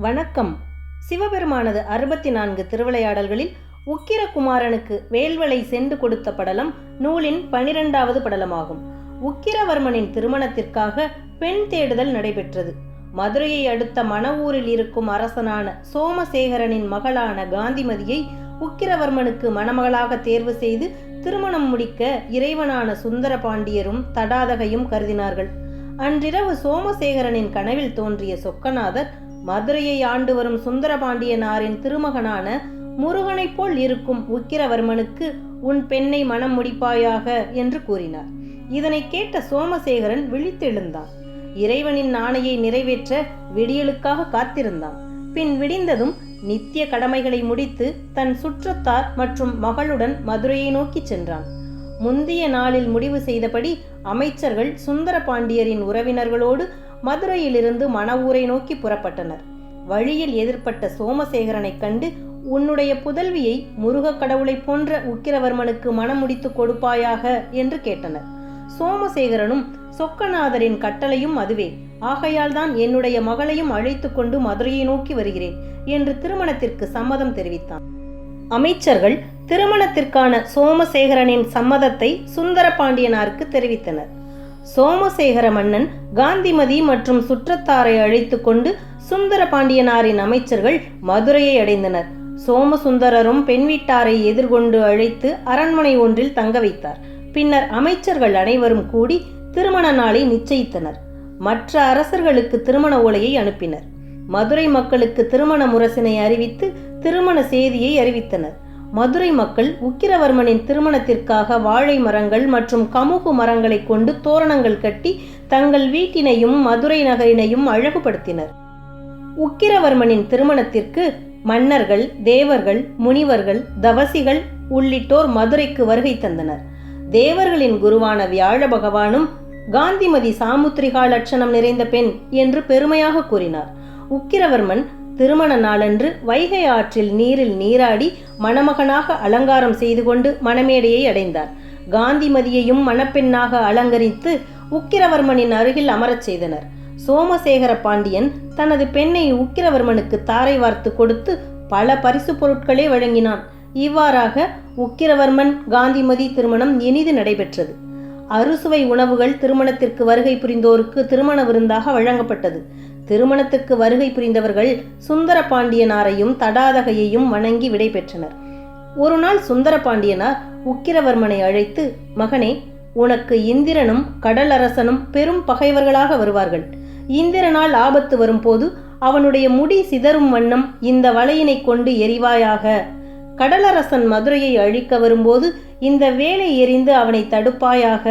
வணக்கம். சிவபெருமானது அறுபத்தி நான்கு திருவிளையாடல்களில் உக்கிரகுமாரனுக்கு வேல்வளை சென்று கொடுத்த படலம் நூலின் பனிரெண்டாவது படலமாகும். உக்கிரவர்மனின் திருமணத்திற்காக பெண் தேடுதல் நடைபெற்றது. மதுரையை அடுத்த மணவூரில் இருக்கும் அரசனான சோமசேகரனின் மகளான காந்திமதியை உக்கிரவர்மனுக்கு மணமகளாக தேர்வு செய்து திருமணம் முடிக்க இறைவனான சுந்தர பாண்டியரும் தடாதகையும் கருதினார்கள். அன்றிரவு சோமசேகரனின் கனவில் தோன்றிய சொக்கநாதர் மதுரையை ஆண்டு வரும் சுந்தரபாண்டியனாரின் திருமகனான முருகனைப் போல் இருக்கும் உக்கிரவர்மனுக்கு உன் பெண்ணை மனம் முடிப்பாயாக என்று கூறினார். இதனை கேட்ட சோமசேகரன் விழித்தெழுந்தான். இறைவனின் ஆணையை நிறைவேற்ற விடியலுக்காக காத்திருந்தான். பின் விடிந்ததும் நித்திய கடமைகளை முடித்து தன் சுற்றத்தார் மற்றும் மகளுடன் மதுரையை நோக்கி சென்றான். முந்திய நாளில் முடிவு செய்தபடி அமைச்சர்கள் சுந்தர பாண்டியரின் உறவினர்களோடு மதுரையிலிருந்து மணவூரை நோக்கி புறப்பட்டனர். வழியில் எதிர்ப்பட்ட சோமசேகரனைக் கண்டு உன்னுடைய புதல்வியை முருகக் கடவுளைப் போன்ற உக்கிரவர்மனுக்கு மனம் முடித்து கொடுப்பாயாக? என்று கேட்டனர். சோமசேகரனும் சொக்கநாதரின் கட்டளையும் அதுவே. ஆகையால் தான் என்னுடைய மகளையும் அழைத்து கொண்டு மதுரையை நோக்கி வருகிறேன் என்று திருமணத்திற்கு சம்மதம் தெரிவித்தான். அமைச்சர்கள் திருமணத்திற்கான சோமசேகரனின் சம்மதத்தை சுந்தர பாண்டியனாருக்கு தெரிவித்தனர். சோமசேகர மன்னன் காந்திமதி மற்றும் சுற்றத்தாரை அழைத்து கொண்டு சுந்தர பாண்டியனாரின் அமைச்சர்கள் மதுரையை அடைந்தனர். சோமசுந்தரரும் பெண் வீட்டாரை எதிர்கொண்டு அழைத்து அரண்மனை ஒன்றில் தங்க வைத்தார். பின்னர் அமைச்சர்கள் அனைவரும் கூடி திருமண நாளை நிச்சயித்தனர். மற்ற அரசர்களுக்கு திருமண ஓலையை அனுப்பினர். மதுரை மக்களுக்கு திருமண முரசினை அறிவித்து திருமண செய்தியை அறிவித்தனர். மதுரை மக்கள் உக்கிரவர்மனின் திருமணத்திற்காக வாழை மரங்கள் மற்றும் கமுகு மரங்களை கொண்டு தோரணங்கள் கட்டி தங்கள் வீட்டினையும் மதுரை நகரினையும் அழகுபடுத்தினர். உக்கிரவர்மனின் திருமணத்திற்கு மன்னர்கள் தேவர்கள் முனிவர்கள் தவசிகள் உள்ளிட்டோர் மதுரைக்கு வருகை தந்தனர். தேவர்களின் குருவான வியாழ பகவானும் காந்திமதி சாமுத்திரிகா லட்சணம் நிறைந்த பெண் என்று பெருமையாக கூறினார். உக்கிரவர்மன் திருமண நாளன்று வைகை ஆற்றில் நீரில் நீராடி மணமகனாக அலங்காரம் செய்து கொண்டு மணமேடையை அடைந்தார். காந்திமதியையும் மணப்பெண்ணாக அலங்கரித்து உக்கிரவர்மனின் அருகில் அமரச் செய்தனர். சோமசேகர பாண்டியன் தனது பெண்ணை உக்கிரவர்மனுக்கு தாரை வார்த்து கொடுத்து பல பரிசு பொருட்களை வழங்கினான். இவ்வாறாக உக்கிரவர்மன் காந்திமதி திருமணம் இனிது நடைபெற்றது. அறுசுவை உணவுகள் திருமணத்திற்கு வருகை புரிந்தோருக்கு திருமண விருந்தாக வழங்கப்பட்டது. திருமணத்துக்கு வருகை புரிந்தவர்கள் சுந்தர பாண்டியனாரையும் தடாதகையையும் வணங்கி விடை பெற்றனர். ஒரு நாள் சுந்தர பாண்டியனார் உக்கிரவர்மனை அழைத்து மகனே உனக்கு இந்திரனும் கடலரசனும் பெரும் பகைவர்களாக வருவார்கள். இந்திரனால் ஆபத்து வரும்போது அவனுடைய முடி சிதறும் வண்ணம் இந்த வலையினை கொண்டு எரிவாயாக. கடலரசன் மதுரையை அழிக்க வரும்போது இந்த வேலை எரிந்து அவனை தடுப்பாயாக.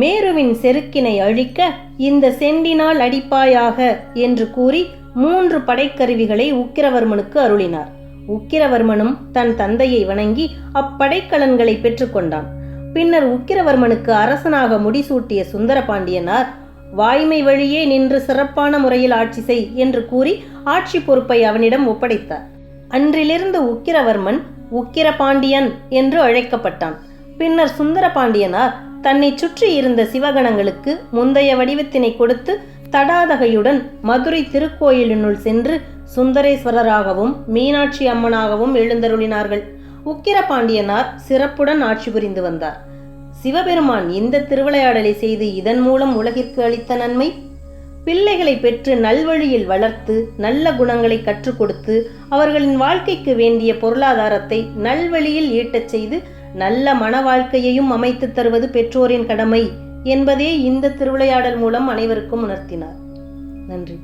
மேருவின் செருக்கினை அழிக்க இந்த செண்டினால் அடிப்பாயாக என்று கூறி மூன்று படைக்கருவிகளை உக்கிரவர்மனுக்கு அருளினார். உக்கிரவர்மனும் தன் தந்தையை வணங்கி அப்படைக்கலன்களை பெற்றுக்கொண்டான். பின்னர் உக்கிரவர்மனுக்கு அரசனாக முடிசூட்டிய சுந்தர பாண்டியனார் வாய்மை வழியே நின்று சிறப்பான முறையில் ஆட்சி செய் என்று கூறி ஆட்சி பொறுப்பை அவனிடம் ஒப்படைத்தார். அன்றிலிருந்து உக்கிரவர்மன் உக்கிரபாண்டியன் என்று அழைக்கப்பட்டான். பின்னர் சுந்தர பாண்டியனார் தன்னை சுற்றி இருந்த சிவகணங்களுக்கு முந்தைய வடிவத்தினை கொடுத்து தடாதகையுடன் மதுரை திருக்கோயிலினுள் சென்று சுந்தரேஸ்வரராகவும் மீனாட்சி அம்மனாகவும் எழுந்தருளினார்கள். உக்கிரபாண்டியனார் சிறப்புடன் ஆட்சி புரிந்து வந்தார். சிவபெருமான் இந்த திருவிளையாடலை செய்து இதன் மூலம் உலகிற்கு அளித்த நன்மை? பிள்ளைகளை பெற்று நல்வழியில் வளர்த்து நல்ல குணங்களை கற்றுக் கொடுத்து அவர்களின் வாழ்க்கைக்கு வேண்டிய பொருளாதாரத்தை நல்வழியில் ஈட்டச் செய்து நல்ல மன வாழ்க்கையையும் அமைத்து தருவது பெற்றோரின் கடமை என்பதே இந்த திருவிளையாடல் மூலம் அனைவருக்கும் உணர்த்தினார். நன்றி.